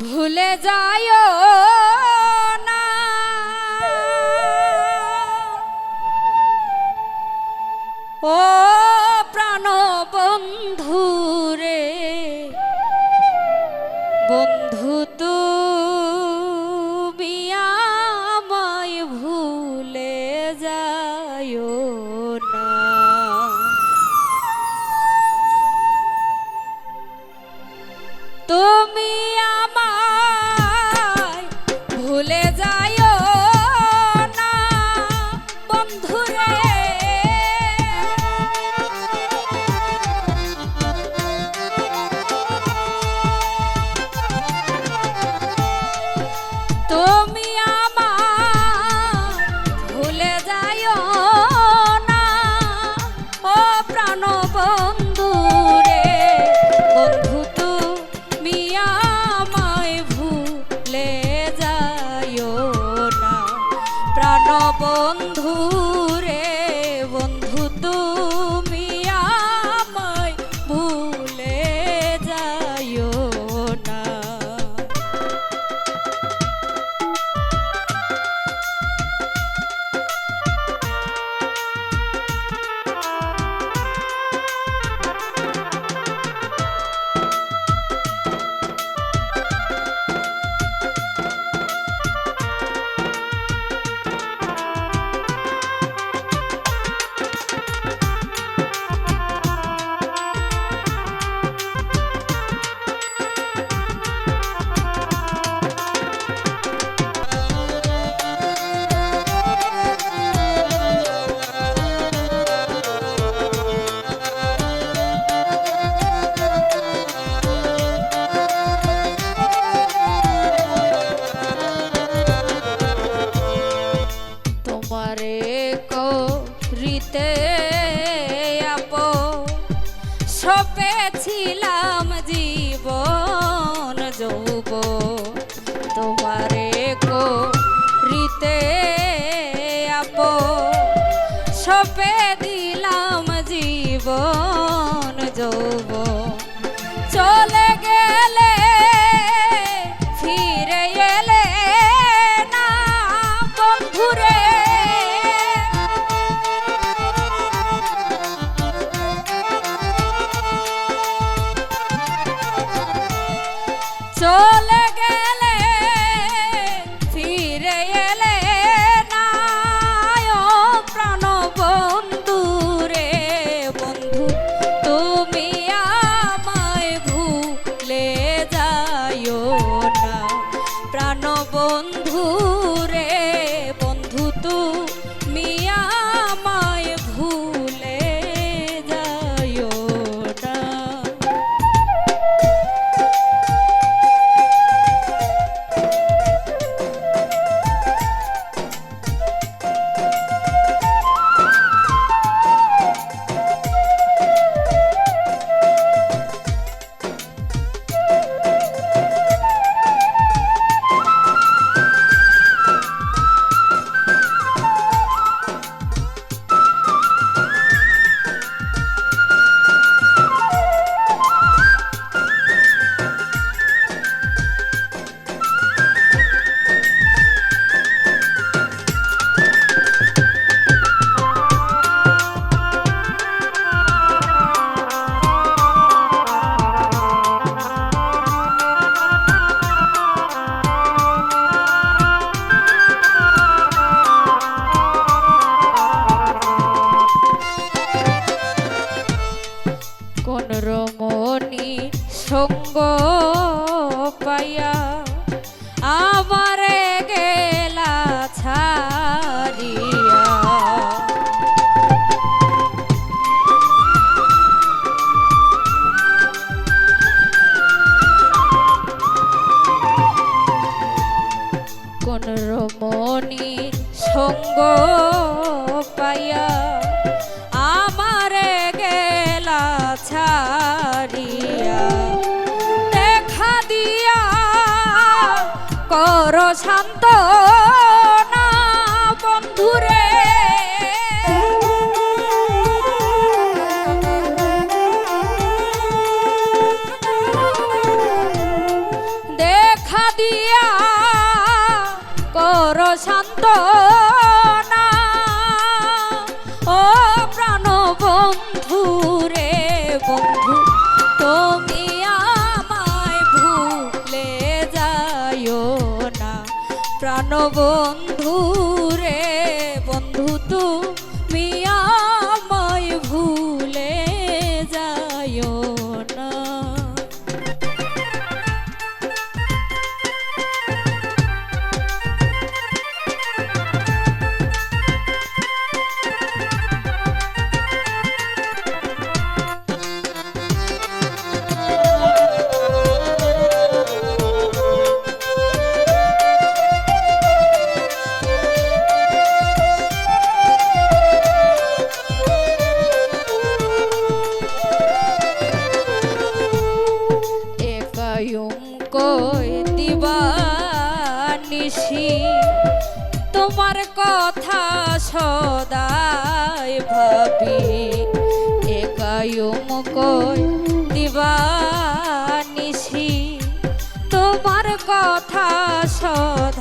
ভুলে যায় না। ও প্রাণ বন্ধুরে বন্ধু তুই বন্ধু সপেছিলাম জীবন যৌব তোমারে কো রিতে আপ সপে দিলাম জীবন যৌব Sol. না বন্ধুরে। দেখা দিয়া কর শান্ত। বন্ধু তোমার কথা সদাই ভাবি। একায়ুমকয় দিবানিসি তোমার কথা সদ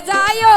જાય